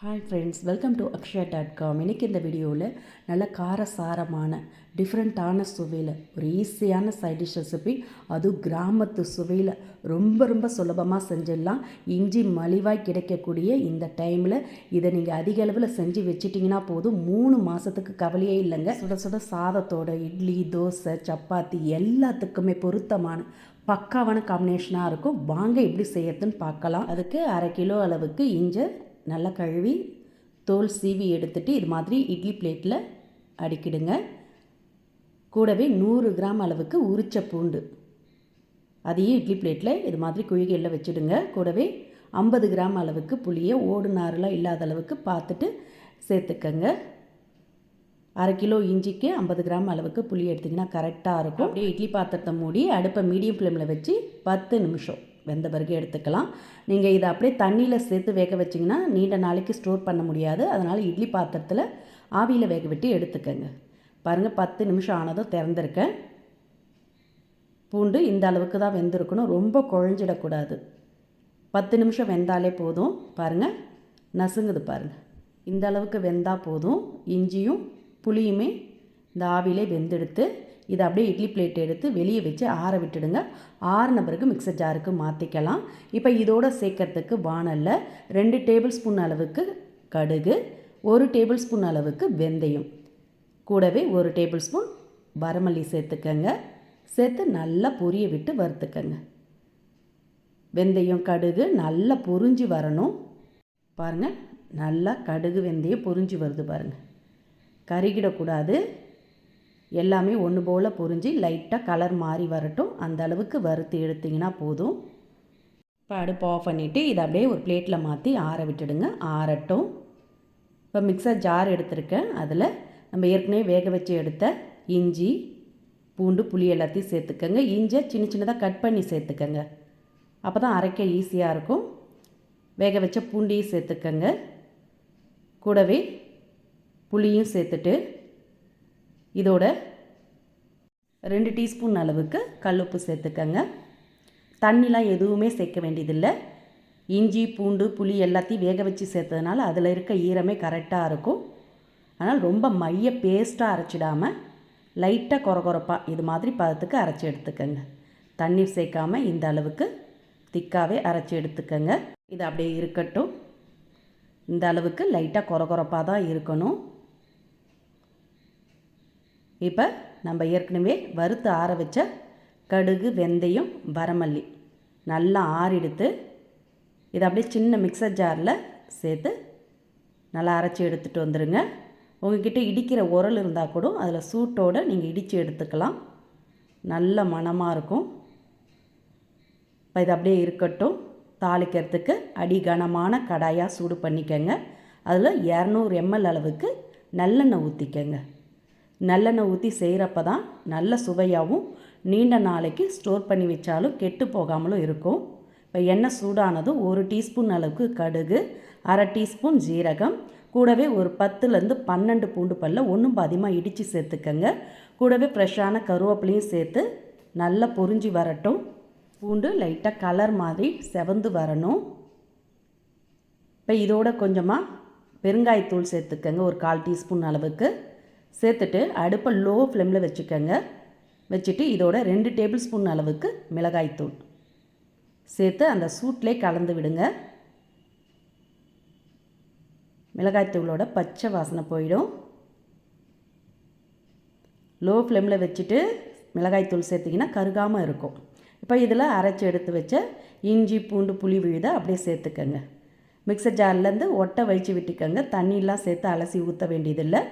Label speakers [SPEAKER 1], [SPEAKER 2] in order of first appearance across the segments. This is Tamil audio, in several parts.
[SPEAKER 1] Hi friends welcome to Akshaya dot com இன்றைக்கி இந்த வீடியோவில் நல்ல காரசாரமான டிஃப்ரெண்ட்டான சுவையில் ஒரு ஈஸியான சைட் டிஷ் ரெசிபி அதுவும் கிராமத்து சுவையில் ரொம்ப ரொம்ப சுலபமாக செஞ்சிடலாம். இஞ்சி மலிவாய் கிடைக்கக்கூடிய இந்த டைமில் இதை நீங்கள் அதிக அளவில் செஞ்சு வச்சிட்டிங்கன்னா போதும். மூணு மாதத்துக்கு கவலையே இல்லைங்க. சுட சுட சாதத்தோட இட்லி தோசை சப்பாத்தி எல்லாத்துக்குமே பொருத்தமான பக்காவான காம்பினேஷனாக இருக்கும். வாங்க எப்படி செய்யறதுன்னு பார்க்கலாம். அதுக்கு அரை கிலோ அளவுக்கு இஞ்சை நல்லா கழுவி தோல் சீவி எடுத்துட்டு இது மாதிரி இட்லி பிளேட்டில் அடிக்கிடுங்க. கூடவே நூறு கிராம் அளவுக்கு உரிச்ச பூண்டு. அதையும் இட்லி பிளேட்டில் இது மாதிரி குழிகளில் வச்சுடுங்க. கூடவே ஐம்பது கிராம் அளவுக்கு புளியை ஓடு நாரெலாம் இல்லாத அளவுக்கு பார்த்துட்டு சேர்த்துக்கங்க. அரை கிலோ இஞ்சிக்கு ஐம்பது கிராம் அளவுக்கு புளி எடுத்திங்கன்னா கரெக்டாக இருக்கும். அப்படியே இட்லி பாத்திரத்தை மூடி அடுப்பை மீடியம் ஃப்ளேமில் வச்சு பத்து நிமிஷம். வெந்த பிறகு எடுத்துக்கலாம். நீங்கள் இதை அப்படியே தண்ணியில் சேர்த்து வேக வச்சிங்கன்னா நீண்ட நாளைக்கு ஸ்டோர் பண்ண முடியாது. அதனால் இட்லி பாத்திரத்தில் ஆவியில் வேக விட்டு எடுத்துக்கோங்க. பாருங்கள் பத்து நிமிஷம் ஆனதும் திறந்துருக்கேன் பூண்டு இந்த அளவுக்கு தான் வெந்திருக்கணும். ரொம்ப குழஞ்சிடக்கூடாது. பத்து நிமிஷம் வெந்தாலே போதும். பாருங்கள் நசுங்குது பாருங்கள் இந்த அளவுக்கு வெந்தால் போதும். இஞ்சியும் புளியுமே இந்த ஆவிலே வெந்தெடுத்து இதை அப்படியே இட்லி பிளேட் எடுத்து வெளியே வச்சு ஆற விட்டுடுங்க. ஆறின பிறகு மிக்சர் ஜாருக்கு மாற்றிக்கலாம் இப்போ இதோட சேர்க்கறதுக்கு வானலில் ரெண்டு டேபிள் ஸ்பூன் அளவுக்கு கடுகு ஒரு டேபிள் ஸ்பூன் அளவுக்கு வெந்தயம். கூடவே ஒரு டேபிள் ஸ்பூன் வரமல்லி சேர்த்துக்கங்க. சேர்த்து நல்லா பொரிய விட்டு வறுத்துக்கங்க. வெந்தயம் கடுகு நல்லா பொறிஞ்சு வரணும். பாருங்கள் நல்லா கடுகு வெந்தயம் பொறிஞ்சு வருது பாருங்கள் கருகிடக்கூடாது. எல்லாமே ஒன்று போல் புரிஞ்சு லைட்டாக கலர் மாறி வரட்டும். அந்த அளவுக்கு வறுத்து எடுத்திங்கன்னா போதும். இப்போ அடுப்பு ஆஃப் பண்ணிவிட்டு இதை அப்படியே ஒரு பிளேட்டில் மாற்றி ஆற விட்டுடுங்க. ஆறட்டும். இப்போ மிக்சர் ஜார் எடுத்திருக்கேன். அதில் நம்ம ஏற்கனவே வேக வச்சு எடுத்த இஞ்சி பூண்டு புளி எல்லாத்தையும் சேர்த்துக்கங்க. இஞ்சியை சின்ன சின்னதாக கட் பண்ணி சேர்த்துக்கங்க. அப்போ தான் அரைக்க ஈஸியாக இருக்கும். வேக வச்ச பூண்டையும் சேர்த்துக்கங்க. கூடவே புளியும் சேர்த்துட்டு இதோட ரெண்டு டீஸ்பூன் அளவுக்கு கல்லுப்பு சேர்த்துக்கங்க. தண்ணிலாம் எதுவுமே சேர்க்க வேண்டியதில்லை. இஞ்சி பூண்டு புளி எல்லாத்தையும் வேக வச்சு சேர்த்ததுனால அதில் இருக்க ஈரமே கரெக்டாக இருக்கும். ஆனால் ரொம்ப மைய பேஸ்ட்டாக அரைச்சிடாமல் லைட்டாக குறகுறப்பாக இது மாதிரி பதத்துக்கு அரைச்சி எடுத்துக்கோங்க. தண்ணீர் சேர்க்காம இந்த அளவுக்கு திக்காகவே அரைச்சி எடுத்துக்கோங்க. இது அப்படியே இருக்கட்டும். இந்த அளவுக்கு லைட்டாக குறகுறப்பாக தான் இருக்கணும். இப்போ நம்ம ஏற்கனவே வறுத்து ஆற வச்ச கடுகு வெந்தயம் வரமல்லி நல்லா ஆறிடுத்து இதை அப்படியே சின்ன மிக்சர் ஜாரில் சேர்த்து நல்லா அரைச்சி எடுத்துகிட்டு வந்துடுங்க உங்ககிட்ட இடிக்கிற உரல் இருந்தால் கூட அதில் சூட்டோடு நீங்கள் இடித்து எடுத்துக்கலாம். நல்ல மணமாக இருக்கும். இப்போ இது அப்படியே இருக்கட்டும். தாளிக்கிறதுக்கு அடிகனமான கடாயாக சூடு பண்ணிக்கங்க. அதில் இரநூறு எம்எல் அளவுக்கு நல்லெண்ணெய் ஊற்றிக்கங்க நல்லெண்ணெய் ஊற்றி செய்கிறப்ப தான் நல்ல சுவையாகவும் நீண்ட நாளைக்கு ஸ்டோர் பண்ணி வச்சாலும் கெட்டு போகாமலும் இருக்கும். இப்போ எண்ணெய் சூடானதும் ஒரு டீஸ்பூன் அளவுக்கு கடுகு அரை டீஸ்பூன் ஜீரகம் கூடவே ஒரு பத்துலேருந்து பன்னெண்டு பூண்டு பல்ல ஒன்றும் பாதியமாக இடித்து சேர்த்துக்கங்க. கூடவே ஃப்ரெஷ்ஷான கருவேப்பிலையும் சேர்த்து நல்லா பொறிஞ்சி வரட்டும். பூண்டு லைட்டாக கலர் மாதிரி செவந்து வரணும். இப்போ இதோட கொஞ்சமாக பெருங்காயத்தூள் சேர்த்துக்கங்க ஒரு கால் டீஸ்பூன் அளவுக்கு. சேர்த்துட்டு அடுப்பை லோ ஃப்ளேமில் வச்சுக்கோங்க. வச்சுட்டு இதோட ரெண்டு டேபிள் ஸ்பூன் அளவுக்கு மிளகாய்த்தூள் சேர்த்து அந்த சூட்லே கலந்து விடுங்க. மிளகாய்த்தூளோட பச்சை வாசனை போயிடும். லோ ஃப்ளேமில் வச்சுட்டு மிளகாய்த்தூள் சேர்த்திங்கன்னா கருகாமல் இருக்கும். இப்போ இதில் அரைச்சி எடுத்து வச்ச இஞ்சி பூண்டு புளி விழுத அப்படியே சேர்த்துக்கங்க. மிக்சர் ஜார்லேருந்து ஒட்டை வச்சு விட்டுக்கோங்க. தண்ணியெலாம் சேர்த்து அலசி ஊற்ற வேண்டியதில்லை.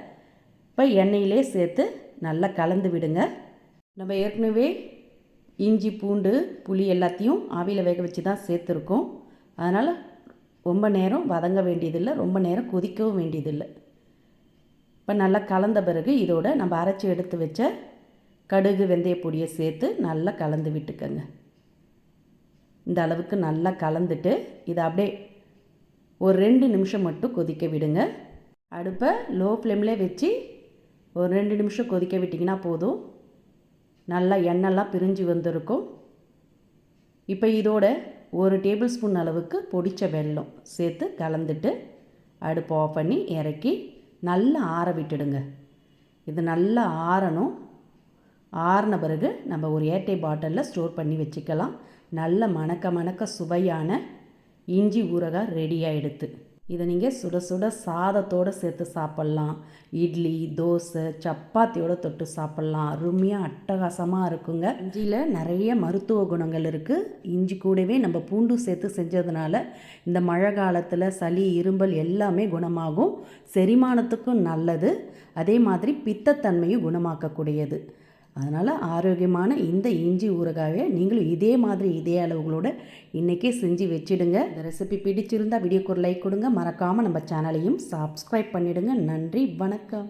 [SPEAKER 1] இப்போ எண்ணெயிலே சேர்த்து நல்லா கலந்து விடுங்க. நம்ம ஏற்கனவே இஞ்சி பூண்டு புளி எல்லாத்தையும் ஆவியில் வேக வச்சு தான் சேர்த்துருக்கோம். அதனால் ரொம்ப நேரம் வதங்க வேண்டியதில்லை ரொம்ப நேரம் கொதிக்கவும் வேண்டியதில்லை. இப்போ நல்லா கலந்த பிறகு இதோட நம்ம அரைச்சி எடுத்து வச்ச கடுகு வெந்தய பொடியை சேர்த்து நல்லா கலந்து விட்டுக்கோங்க. இந்த அளவுக்கு நல்லா கலந்துட்டு இதை அப்படியே ஒரு ரெண்டு நிமிஷம் மட்டும் கொதிக்க விடுங்க. அடுப்பை லோ ஃப்ளேமில் வச்சு ஒரு ரெண்டு நிமிஷம் கொதிக்க விட்டிங்கன்னா போதும். நல்லா எண்ணெய்லாம் பிரிஞ்சு வந்திருக்கும். இப்போ இதோட ஒரு டேபிள் ஸ்பூன் அளவுக்கு பொடித்த வெல்லம் சேர்த்து கலந்துட்டு அடுப்பு ஆஃப் பண்ணி இறக்கி நல்லா ஆற விட்டுடுங்க. இது நல்லா ஆறணும். ஆறின பிறகு நம்ம ஒரு ஏட்டை பாட்டிலில் ஸ்டோர் பண்ணி வச்சுக்கலாம். நல்ல மணக்க மணக்க சுவையான இஞ்சி ஊறகாய் ரெடி ஆகிடுது இதை நீங்கள் சுட சுட சாதத்தோடு சேர்த்து சாப்பிட்லாம். இட்லி தோசை சப்பாத்தியோடு தொட்டு சாப்பிட்லாம். அருமையாக அட்டகாசமாக இருக்குங்க. இஞ்சியில் நிறைய மருத்துவ குணங்கள் இருக்குது இஞ்சி கூடவே நம்ம பூண்டு சேர்த்து செஞ்சதுனால இந்த மழை காலத்தில் சளி இரும்பல் எல்லாமே குணமாகும். செரிமானத்துக்கும் நல்லது. அதே மாதிரி பித்தத்தன்மையும் குணமாக்கக்கூடியது. அதனால் ஆரோக்கியமான இந்த இஞ்சி ஊறுகாயை நீங்களும் இதே மாதிரி இதே அளவுகளோட இன்றைக்கே செஞ்சு வச்சிடுங்க. இந்த ரெசிபி பிடிச்சிருந்தால் வீடியோக்கு ஒரு லைக் கொடுங்க. மறக்காமல் நம்ம சேனலையும் சப்ஸ்கிரைப் பண்ணிவிடுங்க நன்றி வணக்கம்.